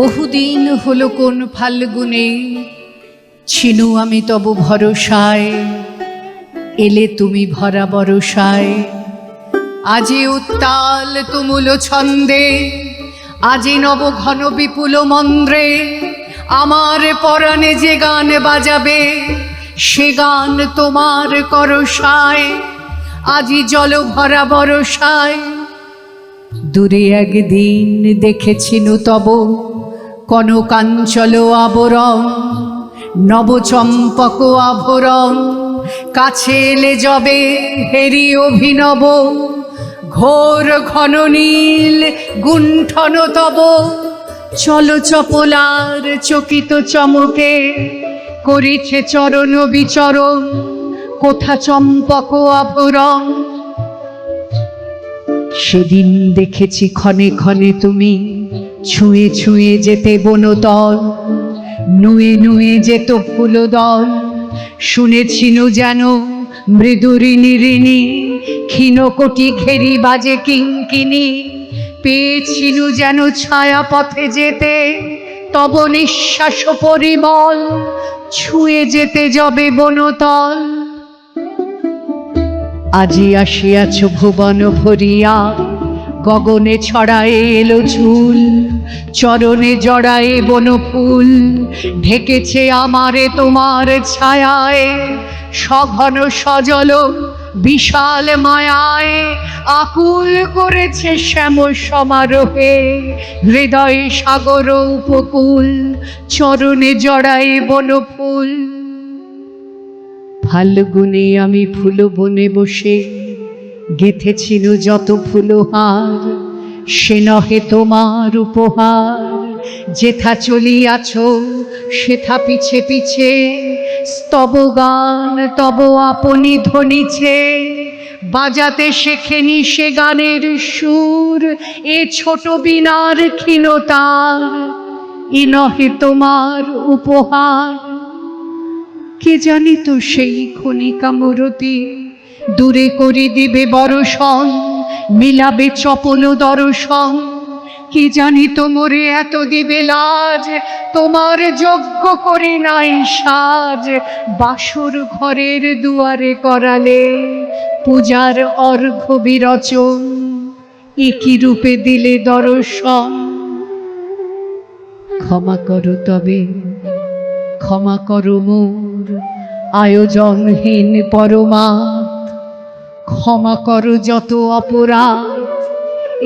বহুদিন হলো কোন ফাল্গুনে। ছিনু আমি তব ভরসায়, এলে তুমি ভরা বরসায়। আজি উত্তাল তুমুল ছন্দে, আজি নব ঘন বিপুল মন্দ্রে আমার পরাণে যে গান বাজাবে, সে গান তোমার করসায়। আজি জল ভরা বরসায়। দূরে একদিন দেখেছিনু তব কনকাঞ্চল আবরণ, নবচম্পক আভরণ, কাছে এলে যবে হেরি অভিনব, ঘোর ঘন নীল গুণ্ঠন তব, চল চপলার চকিত চমকে করিছে চরণ বিচরণ, কোথা চম্পক আভরণ? সেদিন দেখেছি ক্ষণে ক্ষণে তুমি ছুঁয়ে ছুঁয়ে যেতে বনতল নুয়ে নুয়ে যেত ফুলদল। শুনেছিনু যেন মৃদুরিনী ঋণী ঋণী ক্ষীণকটি ঘেরি বাজে কিঙ্কিনি পেয়েছিনু যেন ছায়া পথে যেতে, তব নিঃশ্বাস পরিমল, ছুঁয়ে যেতে যবে বনতল আজি আসিয়াছ ভুবন ভরিয়া গগনে ছড়ায়ে এলো ঝুল, চরণে জড়ায়ে বনফুল, ঢেকেছে আমারে তোমার ছায়ায়, সঘন সজল বিশাল মায়ায়, আকুল করেছে শ্যাম সমারোহে, হৃদয়ে সাগর উপকূল, চরণে জড়ায়ে বনফুল। ফাল্গুনে আমি ফুল বনে বসে গেথেছিল যত ফুলহার সে নহে তোমার উপহার। যেথা চলিয়াছ, সেথা পিছে পিছে। স্তব গান, তব আপনি ধ্বনিছে বাজাতে শেখেনি সে গানের সুর, এ ছোট বিনার ক্ষীণতার ই নহে তোমার উপহার। কে জানিত সেই ক্ষণিকা মূরতি? দূরে করে দিবে বরষণ মিলাবে চপল দর্শন। কি জানি তোমরে এত দিবে লাজ, তোমার যজ্ঞ করে নাই সাজ। বাসর ঘরের দুয়ারে করালে পূজার অর্ঘ বিরচন, একই রূপে দিলে দর্শন। ক্ষমা করো তবে, ক্ষমা করো মোর, আয়োজনহীন পরমাত ক্ষমা করো যত অপরাধ।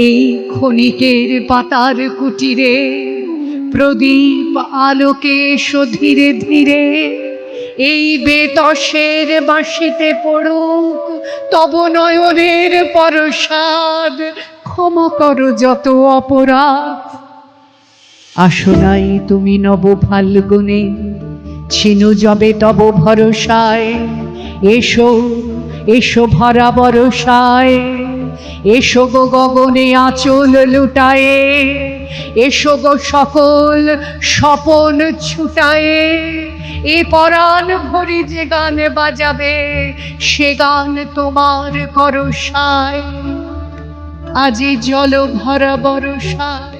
এই ক্ষণিকের পাতার কুটিরে, প্রদীপ আলোকে এসো ধীরে ধীরে। এই বেতসের বাঁশিতে পড়ুক তব নয়নের পরসাদ ক্ষমা করো যত অপরাধ। আসো নাই তুমি নব ফাল্গুনে, ছিনু যবে তব ভরসায়। এসো এসো ভরা বরসায় এসো গো গগনে আঁচল লুটায়ে, এসো গো সকল স্বপন ছুটায়ে, এ পরাণ ভরি যে গান বাজাবে, সে গান তোমার করসায়। আজি জল ভরা বরসায়